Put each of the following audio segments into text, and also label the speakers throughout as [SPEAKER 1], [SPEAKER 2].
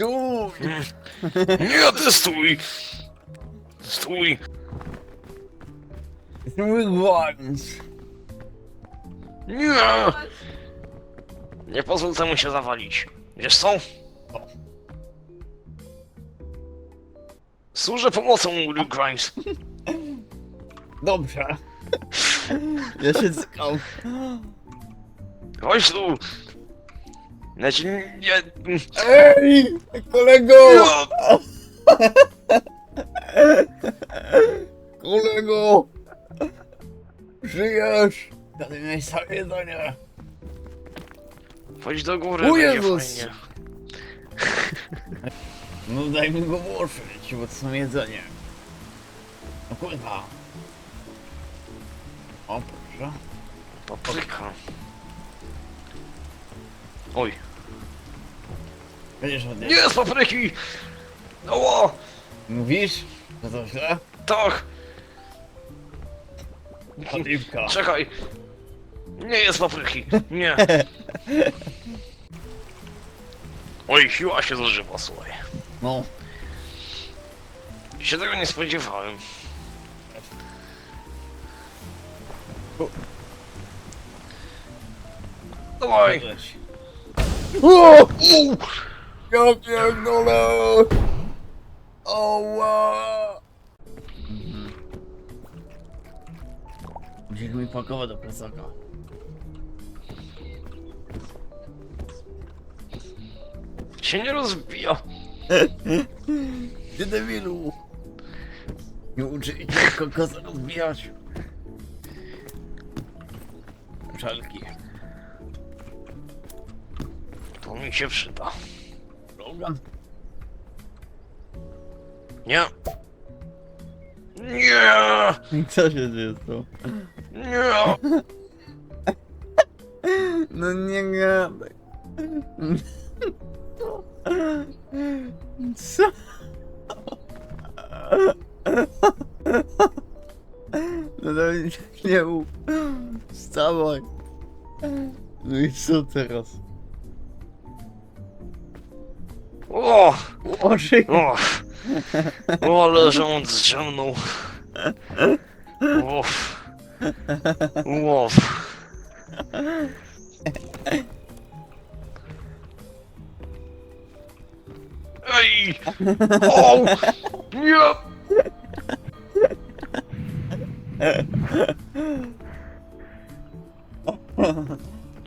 [SPEAKER 1] Nie, ty stój! Stój!
[SPEAKER 2] Wygląd!
[SPEAKER 1] Nie! Nie pozwól temu się zawalić. Wiesz co? Służę pomocą, Will Grimes.
[SPEAKER 2] Dobrze. Ja się cykam.
[SPEAKER 1] Chodź tu! Ci nie...
[SPEAKER 2] Ej! Kolego! Kolego! Żyjesz! Daj mi sobie jedzenie.
[SPEAKER 1] Chodź do góry,
[SPEAKER 2] O
[SPEAKER 1] będzie
[SPEAKER 2] Jezus!
[SPEAKER 1] fajnie.
[SPEAKER 2] No daj mi go włożyć, bo to są jedzenie. No kurwa. O proszę.
[SPEAKER 1] Papryka. Oj.
[SPEAKER 2] Będziesz od
[SPEAKER 1] Nie z papryki! Oło!
[SPEAKER 2] Mówisz? Że to źle?
[SPEAKER 1] Tak!
[SPEAKER 2] Oliwka.
[SPEAKER 1] Czekaj! Nie jest papryki! Nie! Oj, siła się zużywa, słuchaj.
[SPEAKER 2] No.
[SPEAKER 1] Się tego nie spodziewałem. Dawaj! Uuu!
[SPEAKER 2] Ja pierdolę! Oła! Musisz mi pakować do plecaka.
[SPEAKER 1] Się nie rozbija.
[SPEAKER 2] Ty debilu! Nie uczycie kokosa rozbijać. Żalki.
[SPEAKER 1] To mi się przyda.
[SPEAKER 2] Logan?
[SPEAKER 1] Nie! Nie!
[SPEAKER 2] Co się dzieje z tą?
[SPEAKER 1] Nie!
[SPEAKER 2] No nie gadaj. Co? No to nie mów. Wstawaj. No i co teraz?
[SPEAKER 1] O!
[SPEAKER 2] Oży.
[SPEAKER 1] O! O, ale że on zdrzemnął. Łow. Łow. Ej! O! Nie!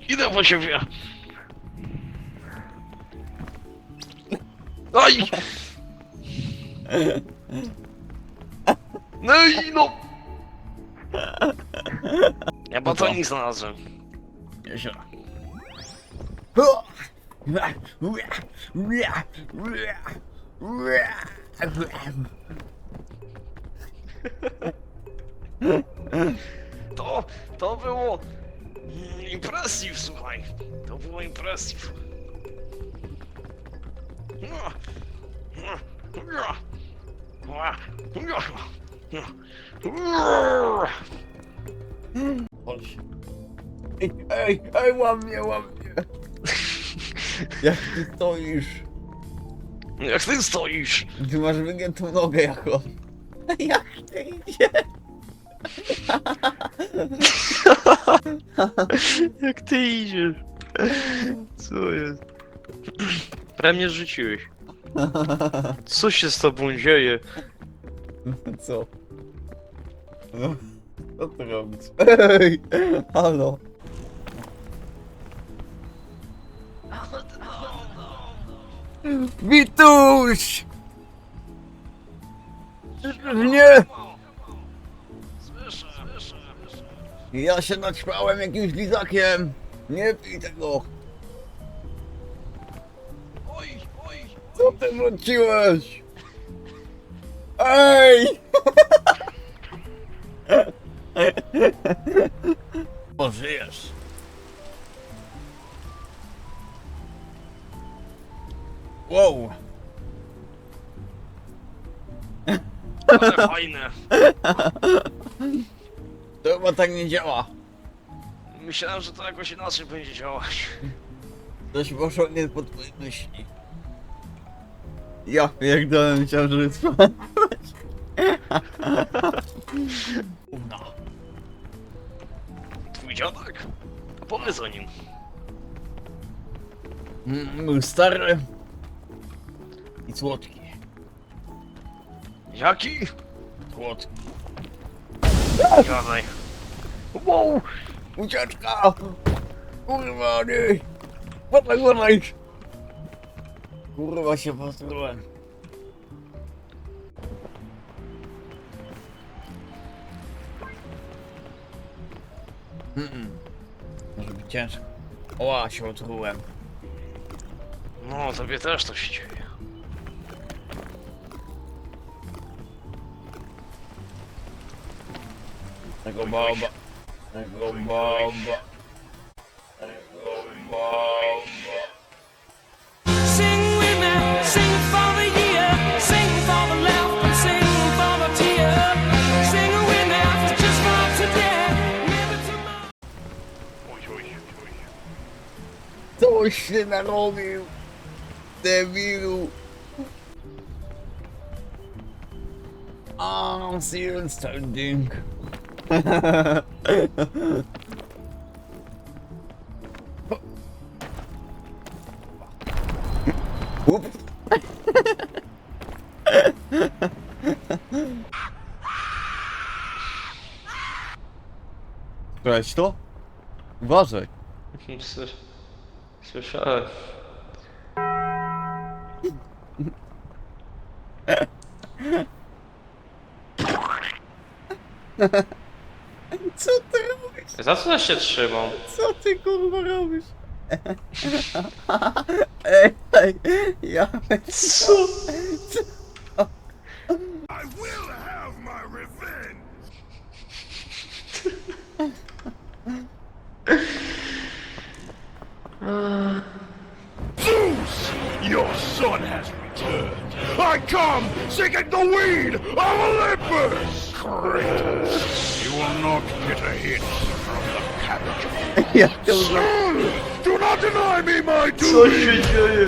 [SPEAKER 1] Idę po ciebie! Aj! No i no! Ja batonik znalazłem.
[SPEAKER 2] Jesio.
[SPEAKER 1] To, to było mm, impresiv, słuchaj. To było impresiv.
[SPEAKER 2] Chodź. Ej, ej, ej, łam mnie, łam mnie. Jak ty stoisz?
[SPEAKER 1] Jak ty stoisz?
[SPEAKER 2] Ty masz wygiętą nogę jako. Jak ty idzie?
[SPEAKER 1] Jak ty idziesz? Co jest? Prawie mnie rzuciłeś. Co się z tobą dzieje?
[SPEAKER 2] Co? No, co ty robisz? Ej, halo. Wituś! Nie! Ja się naćpałem jakimś lizakiem. Nie pij tego. Ty wróciłeś? Ej! Pożyjesz. Wow.
[SPEAKER 1] ale fajne.
[SPEAKER 2] To chyba tak nie działa.
[SPEAKER 1] Myślałem, że to jakoś inaczej będzie działać.
[SPEAKER 2] Coś poszło nie pod twoje myśli. Ja pierdolę, myślałem, że jest spadłeś. Gówno.
[SPEAKER 1] Twój dziadek? Powiedz o nim.
[SPEAKER 2] Mm, Był stary i słodki.
[SPEAKER 1] Jaki?
[SPEAKER 2] Słodki.
[SPEAKER 1] Gadaj. Wow!
[SPEAKER 2] Ucieczka! Kurwa, nie! Podaj, podaj! Kurwa się potrułem. Mm-mm. Może być ciężko. Oła, się otrułem.
[SPEAKER 1] No, tobie też to się dzieje.
[SPEAKER 2] Tego baba. Tego baba. Tego baba. Cały się narobił. Debilu. A, oh, serious ding. Whoop. Cześć to? Uważaj.
[SPEAKER 1] Słyszę. Słyszałem.
[SPEAKER 2] Co ty robisz?
[SPEAKER 1] Za co ja się trzymam?
[SPEAKER 2] Co ty kurwa robisz? Ej, ej, ja...
[SPEAKER 1] Co?
[SPEAKER 3] I will have my revenge! I come seeking the weed of Olympus! Kratos, you will not get a hit from the cabbage.
[SPEAKER 2] Ja to za...
[SPEAKER 3] Son, do not deny me my
[SPEAKER 1] Co
[SPEAKER 3] duty!
[SPEAKER 1] się dzieje?